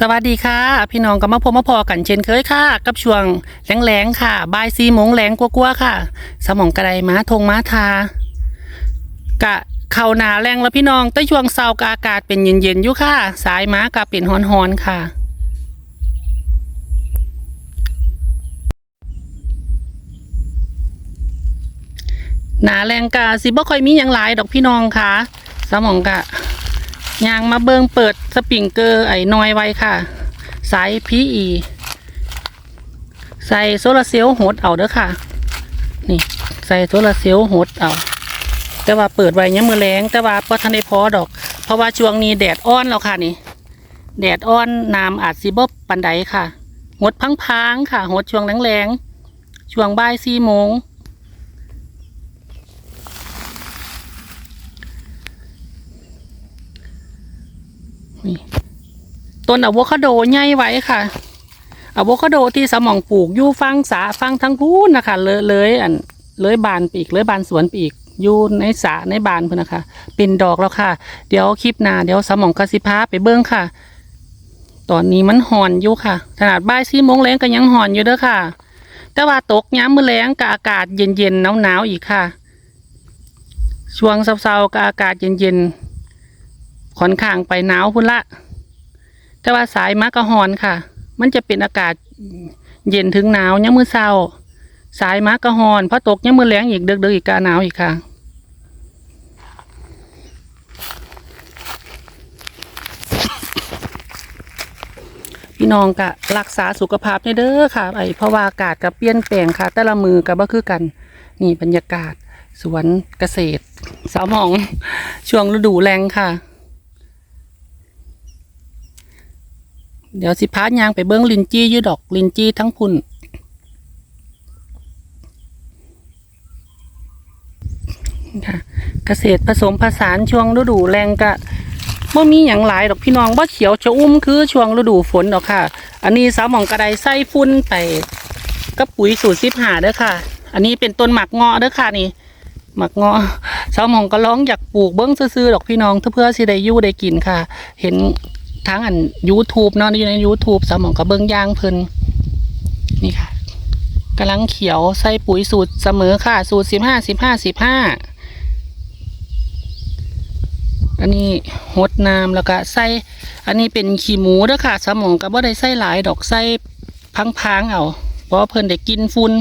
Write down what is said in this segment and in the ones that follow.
สวัสดีค่ะ พี่น้องก็มาพบมาพอกันเช่นเคยค่ะ กับช่วงแรงๆค่ะบ่ายซีโมงแรงกว่าๆค่ะ สมองกระไดม้าทงม้าทากะเข่าหนาแรงแล้วพี่น้องแต่ช่วงเศร้ากอากาศเป็นเย็นๆอยู่ค่ะ สายม้ากะเป็นฮอนๆค่ะหนาแรงกะสิบ่ค่อยมีหยังหลายดอกพี่น้องค่ะ สมองกะ ยางมาเบิงเปิดสปริงเกอร์ไอ้น้อยไว้ค่ะ สายพีอีใส่โซลาร์เซลล์โหดเอาเด้อค่ะ นี่ใส่โซลาร์เซลล์โหดเอา แต่ว่าเปิดไว้ยังมือแรงแต่ว่าพอทันได้พอดอก เพราะว่าช่วงนี้แดดอ้อนแล้วค่ะนี่ แดดอ้อนน้ำอาจสิบบปันไดค่ะหดพังๆค่ะหดช่วงแรงๆช่วงบ่ายสี่โมง นี่ต้นอะโวคาโดใหญ่ไว้ค่ะอะโวคาโดที่สมองปลูกอยู่ฟังสาฟังทั้งพูนนะคะเลยเลยอันเลยบานปีกเลยบานสวนปีกอยู่ในสาในบานเพื่นนะคะ เป็นดอกแล้วค่ะ เดี๋ยวคลิปหน้าเดี๋ยวสมองกระสิพาไปเบิ้งค่ะ ตอนนี้มันหอนอยู่ค่ะ ขนาดบ่ายสี่โมงแรงก็ยังหอนอยู่เด้อค่ะ แต่ว่าตกย้ำมือแรงกับอากาศเย็นๆหนาวๆอีกค่ะ ช่วงเช้าๆกับอากาศเย็นๆ ค่อนข้างไปหนาวพุ่นละ แต่ว่าสายมากะหอนค่ะ มันจะเป็นอากาศเย็นถึงหนาวยังมือเศร้า สายมากะหอนพอตกยังมือแรงอีกเดือกๆอีกกาหนาวอีกค่ะพี่น้องกะรักษาสุขภาพให้เด้อค่ะไอเพราะว่าอากาศกับเปลี่ยนแปลงค่ะ แต่ละมือกับบ่คือกัน นี่บรรยากาศ สวนเกษตร สาวหมอง ช่วงฤดูแรงค่ะ เดี๋ยวสิพาดยางไปเบิ้งลินจี้ยืดดอกลินจี้ทั้งพุ่น ค่ะ เกษตรผสมผสานช่วงฤดูแรงกะบ่มีอย่างหลายดอกพี่น้องบ่เขียวจะอุ้มคือช่วงฤดูฝนดอกค่ะ อันนี้สาวหมองกระไดใส่ฟุ้นไปกับปุ๋ยสูตรสิบหาเด้อค่ะ อันนี้เป็นต้นหมักเงาะเด้อค่ะนี่หมักเงาะสาวหมองก็ร้องอยากปลูกเบิ้งซื่อๆดอกพี่น้องเพื่อสิได้ยู่ได้กินค่ะ เห็น ทั้งอัน YouTube เนาะอยู่ใน YouTube สมองกับเบิ้งย่างเพิ่นนี่ค่ะกำลังเขียวใส่ปุ๋ยสูตรเสมอค่ะ สูตรสิบห้าสิบห้าสิบห้าอันนี้หดน้ำแล้วก็ใส่อันนี้เป็นขี้หมูด้อค่ะ สมองกับว่าได้ใส่หลายดอกใส่พังๆเอาเพราะเพิ่นได้กินฝุ่น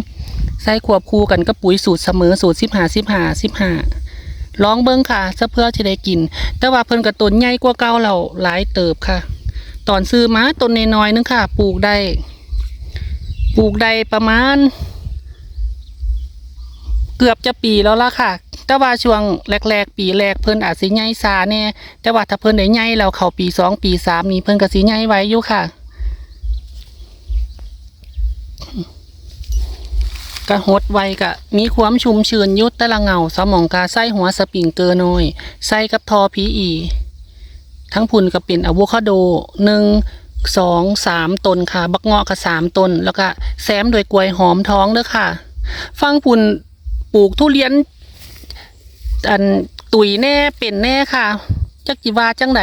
ใส่ควบคู่กันกับปุ๋ยสูตรเสมอสูตรสิบห้าสิบห้าสิบห้า ลองเบิ้งค่ะซะเพื่อจะได้กิน แต่ว่าเพิ่นกระต้นใหญ่กว่าเก่าเราหลายเติบค่ะ ตอนซื้อมาต้นน้อยๆนึงค่ะ ปลูกได้ ปลูกได้ประมาณ เกือบจะปีแล้วล่ะค่ะ แต่ว่าช่วงแรกๆ ปีแรกเพิ่นอาจสิใหญ่ซาแน่แต่ว่าถ้าเพิ่นได้ใหญ่แล้วเข้าปีสองปีสามนี่เพิ่นก็สิใหญ่ไว้อยู่ค่ะ กะหดไวกะมีความชุ่มชื้นยุดต่ละเงาสมองกาใส่หัวสปริงเกอร์น้อยใส่กับทอพีอี ทั้งพุ่นก็เป็นอะโวคาโดหนึ่งสองสามตนค่ะ บักเงาะก็สามตน แล้วก็แซมโดยกล้วยหอมท้องเด้อค่ะ ฟังพุ่นปลูกทุเรียน อันตุยแน่เป็นแน่ค่ะจักจิว่าจังได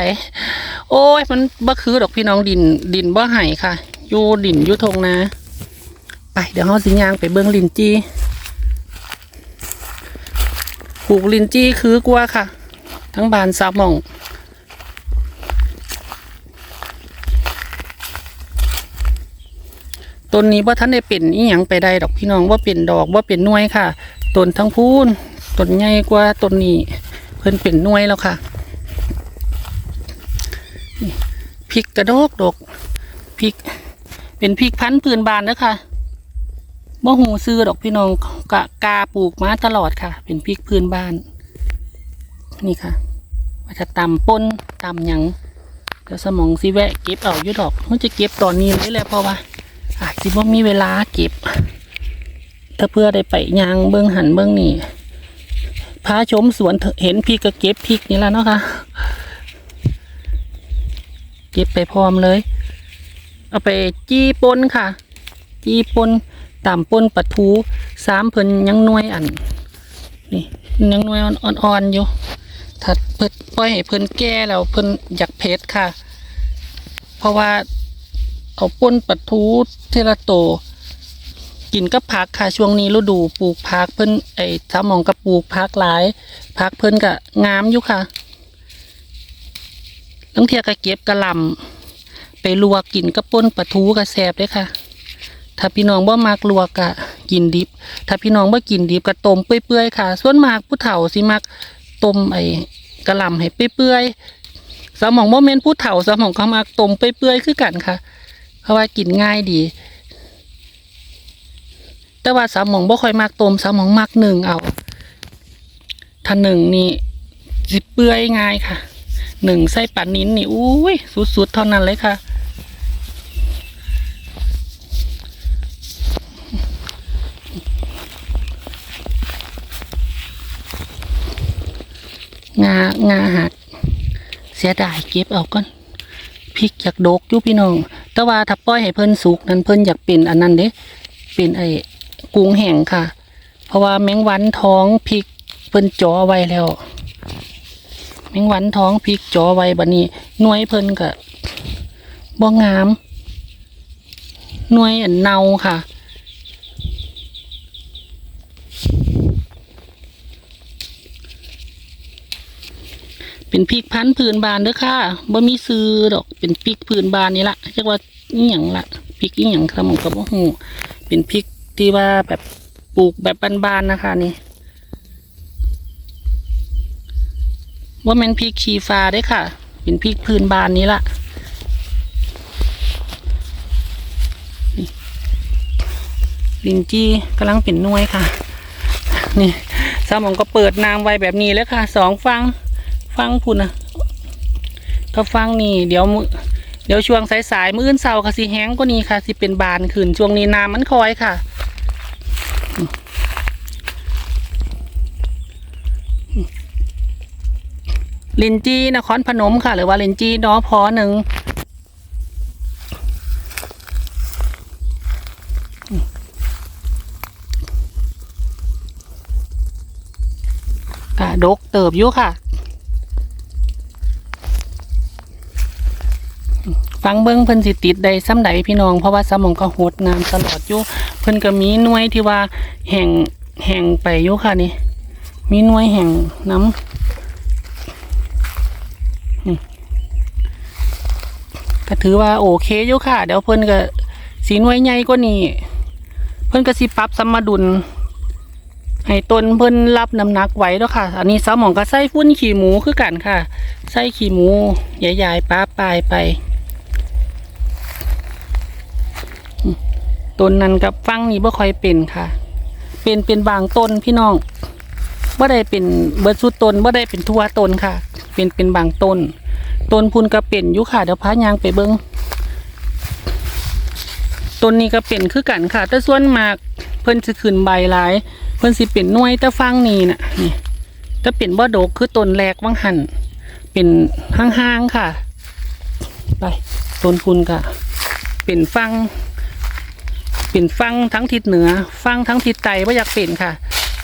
โอ้ย มันบ่คือดอกพี่น้องดินดินบ่ไห้ค่ะ อยู่ดินอยู่ทงนา ไปเดี๋ยวเขาสิยางไปเบิ้องลินจี้ปลูกลินจี้คือกว่าค่ะ ทั้งบานสามหมองต้นนี้ว่าท่านได้เป็นอีหยังไปได้ดอกพี่น้องว่าเป็นดอกว่าเป็นน่วยค่ะต้นทั้งพูนต้นใหญ่กว่าต้นนี้เพิ่นเป็นน่วยแล้วค่ะพริกกระดกดกพริกเป็นพริกพันธุ์พื้นบานเด้อค่ะ บ่หูซื้อดอกพี่น้องกะกาปลูกมาตลอดค่ะ เป็นพริกพื้นบ้าน นี่ค่ะว่าจะตำป่นตำหยังเดี๋ยวสมองสิแวะเก็บเอาอยู่ดอกมันจะเก็บตอนนี้เลยแหละเพราะว่าอาจสิบ่มีเวลาเก็บ ถ้าเพื่อได้ไปยางเบื้องหันเบื้องนี่พาชมสวนเห็นพริกก็เก็บพริกนี่แล้วเนาะค่ะเก็บไปพร้อมเลย เอาไปจี้ปนค่ะ จี้ปน ต่ำปนปะทูสามเพิ่นยังน่วยอันนี่ยังน่วยอ่อนๆอยู่ถ้าเพิ่นปล่อยให้เพิ่นแก่แล้วเพิ่นอยากเผ็ดค่ะ เพราะว่าเอาป่นปลาทูเทละโตกินกับผักค่ะช่วงนี้ฤดูปลูกผักเพิ่นไอ้สามหมองกับปลูกผักหลายผักเพิ่นก็งามอยู่ค่ะตั้งเทียก็เก็บกระลำไปลวกกินกับป่นปลาทูก็แซ่บเลยค่ะ ถ้าพี่น้องบ่มักลวกก็กินดิบ ถ้าพี่น้องบ่กินดิบก็ต้มเปื่อยๆค่ะ ส่วนมากผู้เฒ่าสิมักต้มไอ้กระหลำให้เปื่อยๆสมองบ่แม่นผู้เฒ่าสมองเขามักต้มเปื่อยๆคือกันค่ะ เพราะว่ากินง่ายดี แต่ว่าสมองบ่ค่อยมักต้มสมองมักหนึ่งเอาถ้าหนึ่งนี่สิเปื่อยง่ายค่ะหนึ่งไส้ปลานิ้นนี่อุ้ยสุดๆเท่านั้นเลยค่ะ งางาหักเสียดายเก็บเอาก่อนพริกอยากโดกอยู่พี่น้อง แต่ว่าถ้าปล่อยให้เพิ่นสุกนั้นเพิ่นอยากเป็นอันนั้นเด้เป็นไอ้กุ้งแห้งค่ะ เพราะว่าแมงวันท้องพริกเพิ่นจ่อไว้แล้ว แมงวันท้องพริกจ่อไว้บัดนี้หน่วยเพิ่นก็บ่งามหน่วยอันเน่าค่ะ เป็นพริกพันธุ์พื้นบานเด้อค่ะบ่มีซื้อดอกเป็นพริกพื้นบานนี่ละเรียกว่าอีหยังละพริกอีหยังครับผมก็บ่ฮู้เป็นพริกที่ว่าแบบปลูกแบบบานๆนะคะ นี่ว่าแม่นพริกชีฟ้าเด้อค่ะ เป็นพริกพื้นบานนี้ละนี่ลินจี้กำลังเป็นน่วยค่ะ นี่สามองก็เปิดน้ำไว้แบบนี้แล้วค่ะสองฟัง ฟังพุ่นนะก็ฟังนี่ เดี๋ยวมือเดี๋ยวช่วงสายๆมื้ออื่นเสาร์ค่ะสิแห้งกว่านี้ค่ะสิเป็นบานขึ้นช่วงนี้น้ำมันคอยค่ะลินจีนครพนมค่ะ หรือว่าลินจีนอพอหนึ่งกะดกเติบอยู่ค่ะ ฟังเบิ้งเพิ่นสิติดใดซ้ำใดพี่น้อง เพราะว่าสมองก็โหดงามตลอดอยู่เพิ่นก็มีหน่วยที่ว่าแห่งแห่งไปอยู่ค่ะนี่ มีหน่วยแห่งน้ำก็ถือว่าโอเคอยู่ค่ะ เดี๋ยวเพิ่นก็สีหน่วยใหญ่กว่านี้เพิ่นก็สิปรับสมดุลให้ต้นเพิ่นรับน้ำหนักไหวแล้วค่ะ อันนี้สมองก็ใส่ฟุ้นขี้หมูคือกันค่ะ ใส่ขี้หมูใหญ่ๆป้าปลายไป ต้นนั้นกับฟังนี่บ่ค่อยเป็นค่ะ เป็นเป็นบางต้นพี่น้องบ่ได้เป็นเบิดสุดต้นบ่ได้เป็นทั่วต้นค่ะ เป็นเป็นบางต้นต้นพุนก็เป็นอยู่ค่ะเดี๋ยวพายางไปเบิงต้นนี้ก็เป็นคือกันค่ะ แต่ส่วนมากเพิ่นสิขึ้นใบหลาย เพิ่นสิเป็นน่วยแต่ฟังนี่น่ะนี่ถ้าเป็นบ่ดกคือต้นแรกว่างหันเป็นห้างๆค่ะ ไปต้นพุนก็เป็นฟัง เป็นฟังทั้งทิศเหนือ ฟังทั้งทิศใต้ว่าอยากเป็นค่ะ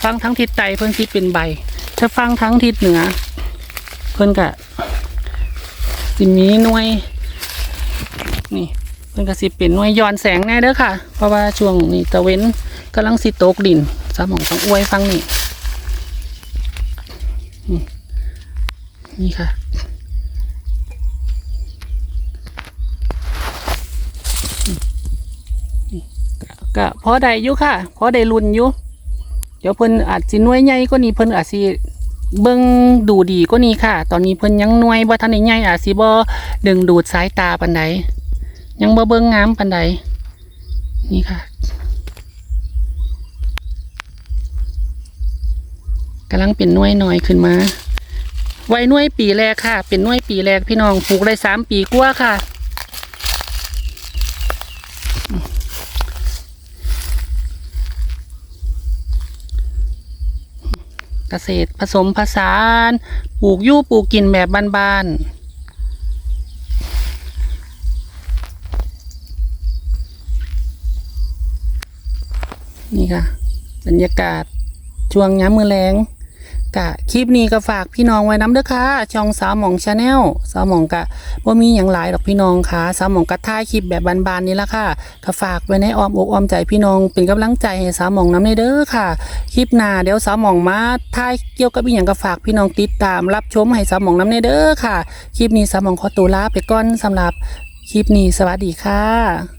ฟังทั้งทิศใต้เพิ่นสิเป็นใบ ถ้าฟังทั้งทิศเหนือ เพิ่นกะสิมีหน่วย นี่เพิ่นก็สิเป็นหน่วยย้อนแสงแน่เด้อค่ะ เพราะว่าช่วงนี้ตะเว้นกำลังสิตกดินสมองต้องอวยฟังนี่นี่ค่ะ ก็พอได้อยู่ค่ะพอได้รุ่นอยู่เดี๋ยวเพิ่นอาจสิหน่วยใหญ่กว่านี้เพิ่นอาจสิเบิ่งดูดีกว่านี้ค่ะ ตอนนี้เพิ่นยังหน่วยบ่ทันได้ใหญ่อาจสิบ่ดึงดูดสายตาปานใดยังบ่เบิ่งงามปานใดนี่ค่ะกำลังเป็นหน่วยหน่อยขึ้นมาไว้หน่วยปีแรกค่ะ เป็นหน่วยปีแรกพี่น้องปลูกได้สามปีกว่าค่ะ เกษตรผสมผสานปลูกยู่ปลูกกินแบบบ้านๆนี่ค่ะ บรรยากาศช่วงย้ำมือแรง กะคลิปนี้ก็ฝากพี่น้องไว้น้ำเด้อค่ะ ช่องสาวหมองชาแนลสาวหมองกะบ่มีหยังหลายดอกพี่น้องค่ะ สาวหมองกะถ่ายคลิปแบบบานๆนี่ละค่ะก็ฝากไว้ในอ้อมอกอ้อมใจพี่น้องเป็นกำลังใจให้สาวหมองน้ำในเด้อค่ะ คลิปหน้าเดี๋ยวสาวหมองมาถ่ายเกี่ยวกับอีหยังก็ฝากพี่น้องติดตามรับชมให้สาวหมองน้ำในเด้อค่ะ คลิปนี้สาวหมองขอตัวลาไปก่อนสำหรับคลิปนี้สวัสดีค่ะ